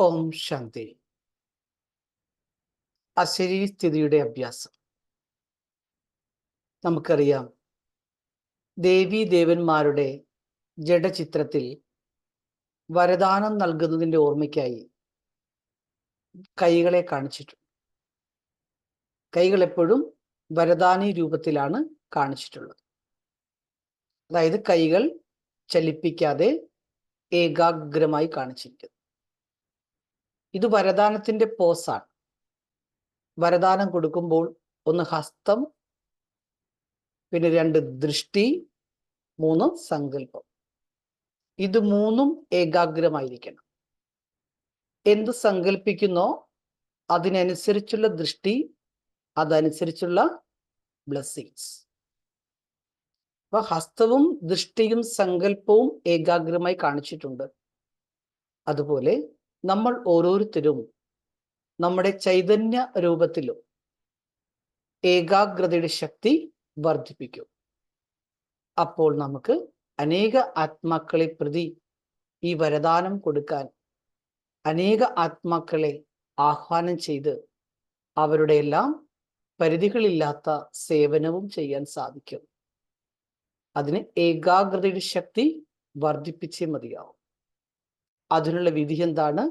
ഓം ശാന്തി. അശരീരി സ്ഥിതിയുടെ അഭ്യാസം. നമുക്കറിയാം ദേവീ ദേവന്മാരുടെ ജഡചിത്രത്തിൽ വരദാനം നൽകുന്നതിന്റെ ഓർമ്മയ്ക്കായി കൈകളെ കാണിച്ചിട്ടുണ്ട്. കൈകൾ എപ്പോഴും വരദാനി രൂപത്തിലാണ് കാണിച്ചിട്ടുള്ളത്. അതായത് കൈകൾ ചലിപ്പിക്കാതെ ഏകാഗ്രമായി കാണിച്ചിരിക്കുന്നു. ഇത് വരദാനത്തിന്റെ പോസാണ്. വരദാനം കൊടുക്കുമ്പോൾ ഒന്ന് ഹസ്തം പിന്നെ രണ്ട് ദൃഷ്ടി മൂന്ന് സങ്കല്പം ഇത് മൂന്നും ഏകാഗ്രമായിരിക്കണം. എന്ത് സങ്കല്പിക്കുന്നോ അതിനനുസരിച്ചുള്ള ദൃഷ്ടി അതനുസരിച്ചുള്ള ബ്ലെസ്സിങ്സ്. അപ്പൊ ഹസ്തവും ദൃഷ്ടിയും സങ്കല്പവും ഏകാഗ്രമായി കാണിച്ചിട്ടുണ്ട്. അതുപോലെ നമ്മൾ ഓരോരുത്തരും നമ്മുടെ ചൈതന്യ രൂപത്തിലും ഏകാഗ്രതയുടെ ശക്തി വർദ്ധിപ്പിക്കും. അപ്പോൾ നമുക്ക് അനേക ആത്മാക്കളെ പ്രതി ഈ വരദാനം കൊടുക്കാൻ അനേക ആത്മാക്കളെ ആഹ്വാനം ചെയ്ത് അവരുടെ എല്ലാം പരിധികളില്ലാത്ത സേവനവും ചെയ്യാൻ സാധിക്കും. അതിന് ഏകാഗ്രതയുടെ ശക്തി വർദ്ധിപ്പിച്ചേ മതിയാവും. അതിനുള്ള വിധി എന്താണ്?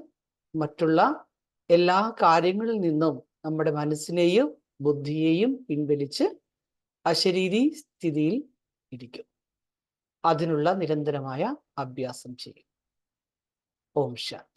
മറ്റുള്ള എല്ലാ കാര്യങ്ങളിൽ നിന്നും നമ്മുടെ മനസ്സിനെയും ബുദ്ധിയെയും പിൻവലിച്ച് അശരീരി സ്ഥിതിയിൽ ഇരിക്കും. അതിനുള്ള നിരന്തരമായ അഭ്യാസം ചെയ്യും. ഓം ശാന്തി.